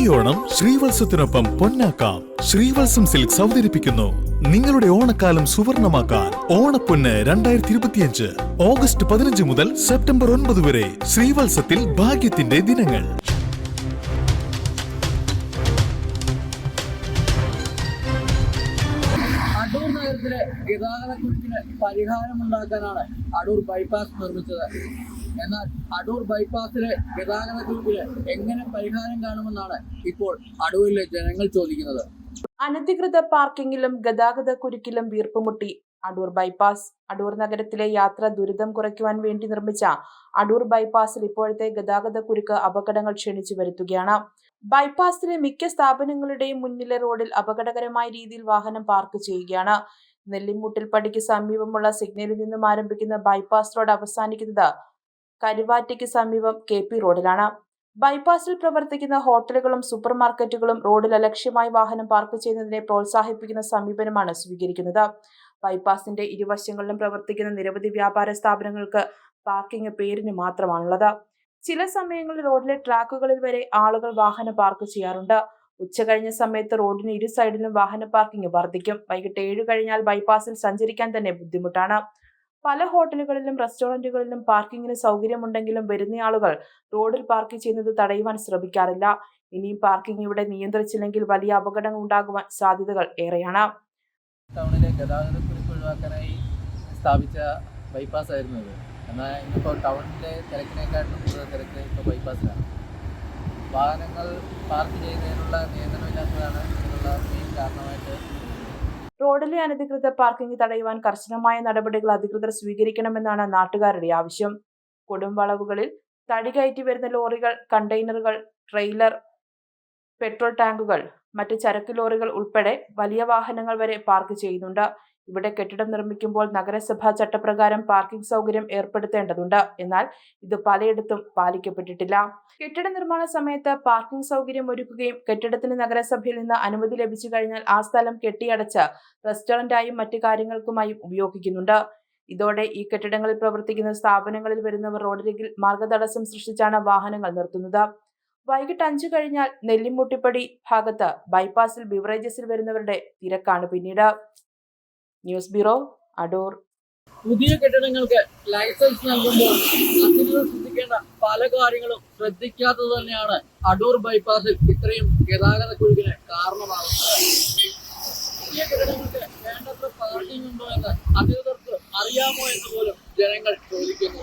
ഈ ഓണം ശ്രീവത്സത്തിനൊപ്പം പൊന്നാക്കാം. ശ്രീവത്സം സിൽക്സ് അവതരിപ്പിക്കുന്നു. നിങ്ങളുടെ ഓണക്കാലം സുവർണമാക്കാൻ ഓണപ്പൊന്ന് രണ്ടായിരത്തി ഇരുപത്തിയഞ്ച് ഓഗസ്റ്റ് പതിനഞ്ച് മുതൽ സെപ്റ്റംബർ ഒൻപത് വരെ ശ്രീവത്സത്തിൽ ഭാഗ്യത്തിന്റെ ദിനങ്ങൾ. അടൂർ നഗരത്തിലെ ഗതാഗതക്കുരുക്കിന് അടൂർ ബൈപ്പാസ് നിർമ്മിച്ചത്. എന്നാൽ അടൂർ ബൈപ്പാസിലെ ഗതാഗതക്കുരുക്കിന് എങ്ങനെ പരിഹാരം കാണുമെന്നാണ് ഇപ്പോൾ അടൂരിലെ ജനങ്ങൾ ചോദിക്കുന്നത്. അനധികൃത പാർക്കിങ്ങിലും ഗതാഗത കുരുക്കിലും വീർപ്പുമുട്ടി അടൂർ ബൈപ്പാസ്. അടൂർ നഗരത്തിലെ യാത്ര ദുരിതം കുറയ്ക്കുവാൻ വേണ്ടി നിർമ്മിച്ച അടൂർ ബൈപ്പാസിൽ ഇപ്പോഴത്തെ ഗതാഗത കുരുക്ക് അപകടങ്ങൾ ക്ഷണിച്ചു വരുത്തുകയാണ്. ബൈപ്പാസിലെ മിക്ക സ്ഥാപനങ്ങളുടെയും മുന്നിലെ റോഡിൽ അപകടകരമായ രീതിയിൽ വാഹനം പാർക്ക് ചെയ്യുകയാണ്. നെല്ലിമുട്ടിൽ പടിക്ക് സമീപമുള്ള സിഗ്നലിൽ നിന്നും ആരംഭിക്കുന്ന ബൈപ്പാസ് റോഡ് അവസാനിക്കുന്നത് കരുവാറ്റയ്ക്ക് സമീപം കെ പി റോഡിലാണ്. ബൈപ്പാസിൽ പ്രവർത്തിക്കുന്ന ഹോട്ടലുകളും സൂപ്പർ മാർക്കറ്റുകളും റോഡിൽ അലക്ഷ്യമായി വാഹനം പാർക്ക് ചെയ്യുന്നതിനെ പ്രോത്സാഹിപ്പിക്കുന്ന സമീപനമാണ് സ്വീകരിക്കുന്നത്. ബൈപ്പാസിന്റെ ഇരുവശങ്ങളിലും പ്രവർത്തിക്കുന്ന നിരവധി വ്യാപാര സ്ഥാപനങ്ങൾക്ക് പാർക്കിംഗ് പേരിന് മാത്രമാണുള്ളത്. ചില സമയങ്ങളിൽ റോഡിലെ ട്രാക്കുകളിൽ വരെ ആളുകൾ വാഹനം പാർക്ക് ചെയ്യാറുണ്ട്. ഉച്ച കഴിഞ്ഞ സമയത്ത് റോഡിന് ഇരു സൈഡിലും വാഹന പാർക്കിംഗ് വർദ്ധിക്കും വൈകിട്ട് ഏഴ് കഴിഞ്ഞാൽ ബൈപ്പാസിൽ സഞ്ചരിക്കാൻ തന്നെ ബുദ്ധിമുട്ടാണ്. പല ഹോട്ടലുകളിലും റെസ്റ്റോറന്റുകളിലും പാർക്കിങ്ങിന് സൗകര്യമുണ്ടെങ്കിലും വരുന്ന ആളുകൾ റോഡിൽ പാർക്ക് ചെയ്യുന്നത് തടയുവാൻ ശ്രമിക്കാറില്ല. ഇനിയും പാർക്കിംഗ് ഇവിടെ നിയന്ത്രിച്ചില്ലെങ്കിൽ വലിയ അപകടങ്ങൾ ഉണ്ടാകുവാൻ സാധ്യതകൾ ഏറെയാണ്. ടൗണിലെ ഗതാഗതക്കുരുക്ക് ഒഴിവാക്കാനായി സ്ഥാപിച്ച ബൈപ്പാസ് ആയിരുന്നു ഇത്. എന്നാൽ ഇന്നിപ്പോൾ ടൗണിലെ തിരക്കിനേക്കാട്ടിലും കൂടുതൽ തിരക്ക് ഇപ്പോൾ ബൈപ്പാസിലാണ്. വാഹനങ്ങൾ പാർക്ക് ചെയ്യുന്നതിനുള്ള നിയന്ത്രണമില്ലാത്തതാണ് റോഡിലെ അനധികൃത പാർക്കിംഗ് തടയുവാൻ കർശനമായ നടപടികൾ അധികൃതർ സ്വീകരിക്കണമെന്നാണ് നാട്ടുകാരുടെ ആവശ്യം. കൊടുംവളവുകളിൽ തടി കയറ്റി വരുന്ന ലോറികൾ കണ്ടെയ്നറുകൾ ട്രെയിലർ പെട്രോൾ ടാങ്കുകൾ മറ്റ് ചരക്ക് ലോറികൾ ഉൾപ്പെടെ വലിയ വാഹനങ്ങൾ വരെ പാർക്ക് ചെയ്യുന്നുണ്ട്. ഇവിടെ കെട്ടിടം നിർമ്മിക്കുമ്പോൾ നഗരസഭാ ചട്ടപ്രകാരം പാർക്കിംഗ് സൗകര്യം ഏർപ്പെടുത്തേണ്ടതുണ്ട്. എന്നാൽ ഇത് പലയിടത്തും പാലിക്കപ്പെട്ടിട്ടില്ല. കെട്ടിട നിർമ്മാണ സമയത്ത് പാർക്കിംഗ് സൗകര്യം ഒരുക്കുകയും കെട്ടിടത്തിന് നഗരസഭയിൽ നിന്ന് അനുമതി ലഭിച്ചു കഴിഞ്ഞാൽ ആ സ്ഥലം കെട്ടിയടച്ച് റെസ്റ്റോറന്റായും മറ്റു കാര്യങ്ങൾക്കുമായും ഉപയോഗിക്കുന്നുണ്ട്. ഇതോടെ ഈ കെട്ടിടങ്ങളിൽ പ്രവർത്തിക്കുന്ന സ്ഥാപനങ്ങളിൽ വരുന്നവർ റോഡരികിൽ മാർഗതടസ്സം സൃഷ്ടിച്ചാണ് വാഹനങ്ങൾ നിർത്തുന്നത്. വൈകിട്ട് അഞ്ചു കഴിഞ്ഞാൽ നെല്ലിമുട്ടിപ്പടി ഭാഗത്ത് ബൈപ്പാസിൽ ബിവറേജസിൽ വരുന്നവരുടെ തിരക്കാണ് പിന്നീട്. News bureau Adoor. പുതിയ കെട്ടിടങ്ങൾക്ക് ലൈസൻസ് നൽകുമ്പോൾ ശ്രദ്ധിക്കേണ്ട പല കാര്യങ്ങളും ശ്രദ്ധിക്കാത്തത് തന്നെയാണ് അടൂർ ബൈപ്പാസിൽ ഇത്രയും ഗതാഗത കുരുക്കിന് കാരണമാകുന്നത്. പുതിയ കെട്ടിടങ്ങൾക്ക് വേണ്ടത്ര പാർക്കിംഗ് ഉണ്ടോ എന്ന് അധികൃതർക്ക് അറിയാമോ എന്ന് പോലും ജനങ്ങൾ ചോദിക്കുന്നു